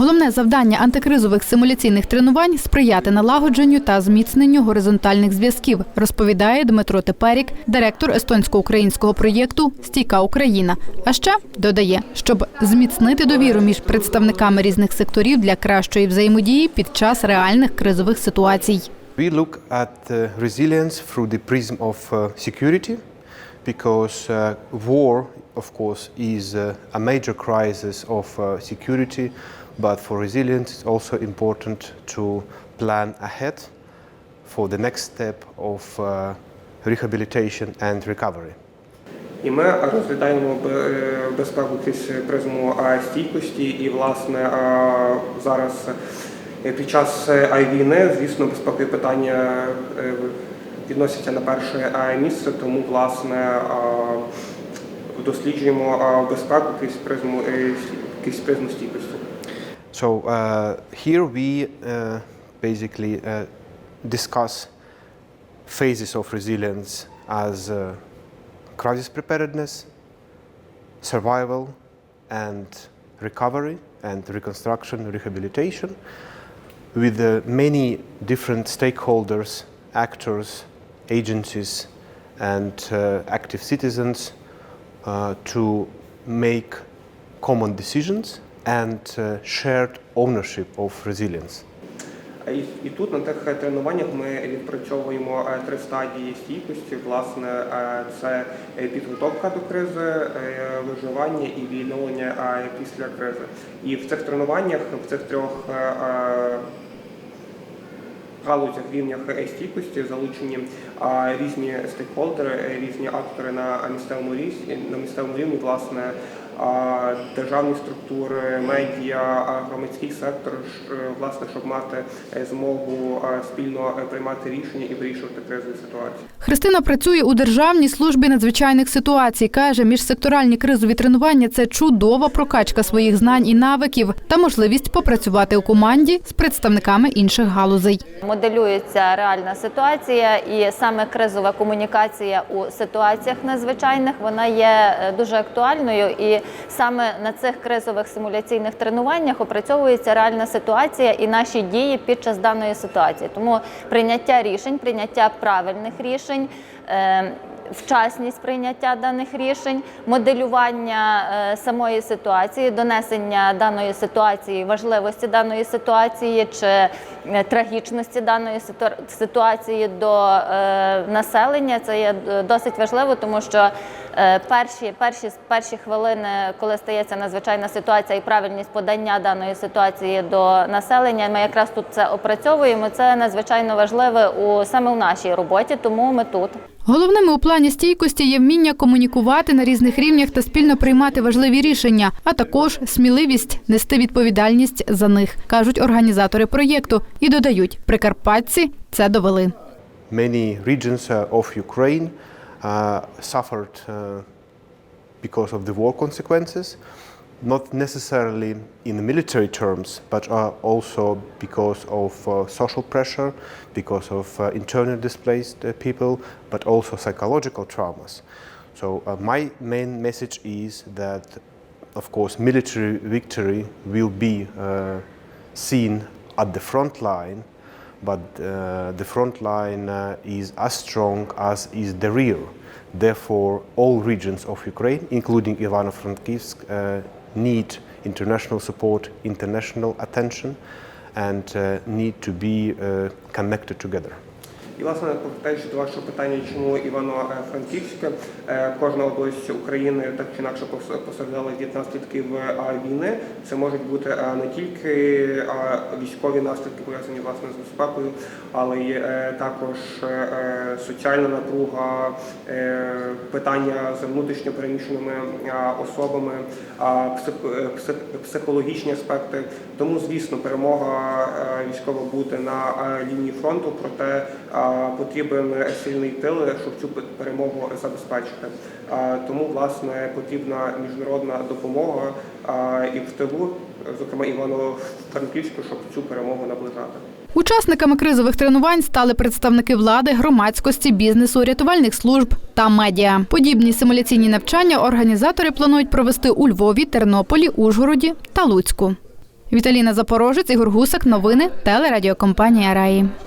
Головне завдання антикризових симуляційних тренувань сприяти налагодженню та зміцненню горизонтальних зв'язків, розповідає Дмитро Теперік, директор естонсько-українського проєкту Стійка Україна. А ще додає, щоб зміцнити довіру між представниками різних секторів для кращої взаємодії під час реальних кризових ситуацій. We look at uh, resilience through the prism of uh, security because uh, of course, is uh, a major crisis of uh, security, but for resilience, it's also important to plan ahead for the next step of uh, rehabilitation and recovery. І ми розглядаємо е, безпеку крізь призму е, стійкості. І, власне, е, зараз під час війни, звісно, безпекові питання відносяться на перше місце, тому, власне, досліджуємо е, безпеку крізь призму, е, сті- крізь призму стійкості. So uh, here we uh, basically uh, discuss phases of resilience as uh, crisis preparedness, survival, and recovery, and reconstruction, rehabilitation, with uh, many different stakeholders, actors, agencies, and uh, active citizens uh, to make common decisions and uh, shared ownership of resilience. І, і тут на тих е, тренуваннях ми відпрацьовуємо е, три стадії стійкості. Власне, е, це підготовка до кризи, виживання і відновлення після кризи. І в цих тренуваннях, в цих трьох галузях рівнях е, стійкості залучені різні стейкхолдери, різні актори на місцевому рівні, на місцевому рівні, власне. Державні структури, медіа, громадський сектор, е, власне, щоб мати е, змогу спільно е, приймати рішення і вирішувати кризові ситуації. Христина працює у Державній службі надзвичайних ситуацій. Каже, міжсекторальні кризові тренування це чудова прокачка своїх знань і навиків та можливість попрацювати у команді з представниками інших галузей. Моделюється реальна ситуація, і саме кризова комунікація у ситуаціях надзвичайних вона є дуже актуальною. І саме на цих кризових симуляційних тренуваннях опрацьовується реальна ситуація і наші дії під час даної ситуації. Тому прийняття рішень, прийняття правильних рішень. е, Вчасність прийняття даних рішень, моделювання е, самої ситуації, донесення даної ситуації, важливості даної ситуації чи е, трагічності даної ситу- ситуації до населення. Це є досить важливо, тому що перші, перші, перші хвилини, коли стається надзвичайна ситуація і правильність подання даної ситуації до населення, ми якраз тут це опрацьовуємо. Це надзвичайно важливе у саме в нашій роботі, тому ми тут. Головними у плані стійкості є вміння комунікувати на різних рівнях та спільно приймати важливі рішення, а також сміливість нести відповідальність за них, кажуть організатори проєкту. І додають, прикарпатці це довели. Many regions of Ukraine suffered uh, because of the war consequences, not necessarily in military terms, but uh, also because of uh, social pressure, because of uh, internally displaced uh, people, but also psychological traumas. So uh, my main message is that, of course, military victory will be uh, seen at the front line, but uh, the front line uh, is as strong as is the rear. Therefore, all regions of Ukraine, including Ivano-Frankivsk, uh, need international support, international attention, and uh, need to be uh, connected together. І, власне, повертаючи до вашого питання, чому Івано-Франківське, е, кожна область України так чи інакше постраждала від наслідків е, війни. Це можуть бути е, не тільки військові наслідки, пов'язані власне з безпекою, але й також соціальна напруга, питання з внутрішньо переміщеними особами, психологічні аспекти. Тому, звісно, перемога військова буде на лінії фронту, проте потрібен сильний тил, щоб цю перемогу забезпечити. Тому, власне, потрібна міжнародна допомога і в тилу, зокрема Івано-Франківську, щоб цю перемогу наближати. Учасниками кризових тренувань стали представники влади, громадськості, бізнесу, рятувальних служб та медіа. Подібні симуляційні навчання організатори планують провести у Львові, Тернополі, Ужгороді та Луцьку. Віталіна Запорожець, Ігор Гусак. Новини телерадіокомпанія Раї.